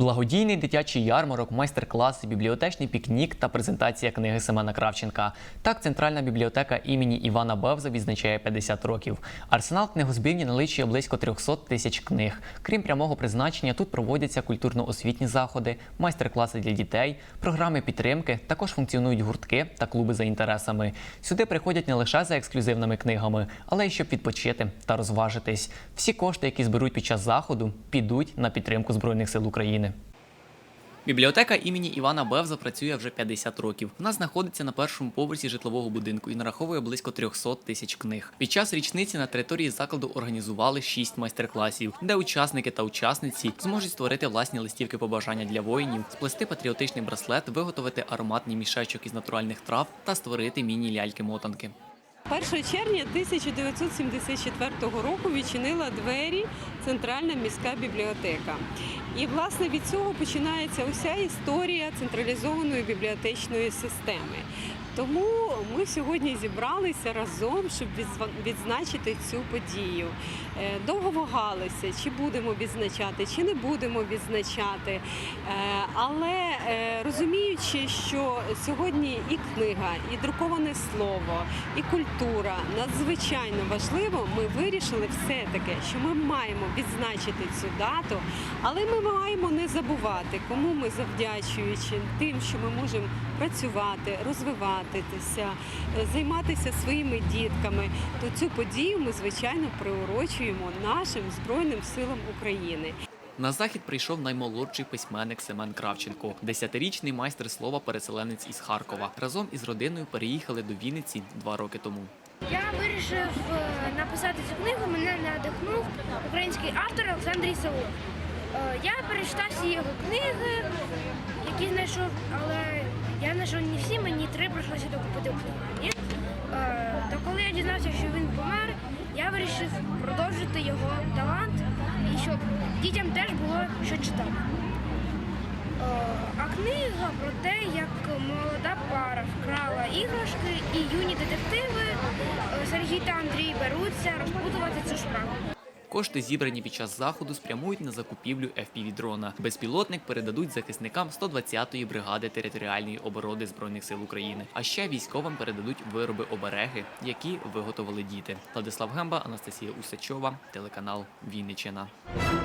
Благодійний дитячий ярмарок, майстер-класи, бібліотечний пікнік та презентація книги Семена Кравченка. Так, центральна бібліотека імені Івана Бевза відзначає 50 років. Арсенал книгозбірні наличує близько 300 тисяч книг. Крім прямого призначення, тут проводяться культурно-освітні заходи, майстер-класи для дітей, програми підтримки. Також функціонують гуртки та клуби за інтересами. Сюди приходять не лише за ексклюзивними книгами, але й щоб відпочити та розважитись. Всі кошти, які зберуть під час заходу, підуть на підтримку Збройних сил України. Бібліотека імені Івана Бевза працює вже 50 років. Вона знаходиться на першому поверсі житлового будинку і нараховує близько 300 тисяч книг. Під час річниці на території закладу організували 6 майстер-класів, де учасники та учасниці зможуть створити власні листівки побажання для воїнів, сплести патріотичний браслет, виготовити ароматний мішечок із натуральних трав та створити міні-ляльки-мотанки. 1 червня 1974 року відчинила двері Центральна міська бібліотека. І власне від цього починається уся історія централізованої бібліотечної системи. Тому ми сьогодні зібралися разом, щоб відзначити цю подію. Е, Довго вагалися, чи будемо відзначати, чи не будемо відзначати. Е, Але е, розуміючи, що сьогодні і книга, і друковане слово, і культура надзвичайно важливо, ми вирішили все-таки, що ми маємо відзначити цю дату, але ми маємо не забувати, кому ми завдячуючи тим, що ми можемо працювати, розвиватися, е, займатися своїми дітками, то цю подію ми звичайно приурочуємо нашим Збройним силам України. На захід прийшов наймолодший письменник Семен Кравченко, десятирічний майстер слова переселенець із Харкова. Разом із родиною переїхали до Вінниці два роки тому. Я вирішив е, написати цю книгу. Мене надихнув український автор Олександр Ісаул. Е, Я перечитав всі його книги, які знайшов, але я знайшов не всі, мені три прийшлося докупити в книгарні. Е, То коли я дізнався, що він помер, я вирішив продовжити його талант і щоб дітям теж було що читати. А книга про те, як молода пара вкрала іграшки і юні детективи Сергій та Андрій беруться розбудувати цю справу. Кошти, зібрані під час заходу, спрямують на закупівлю FPV-дрона. Безпілотник передадуть захисникам 120-ї бригади територіальної оборони збройних сил України. А ще військовим передадуть вироби обереги, які виготовили діти. Владислав Гемба, Анастасія Усачова, телеканал Вінничина.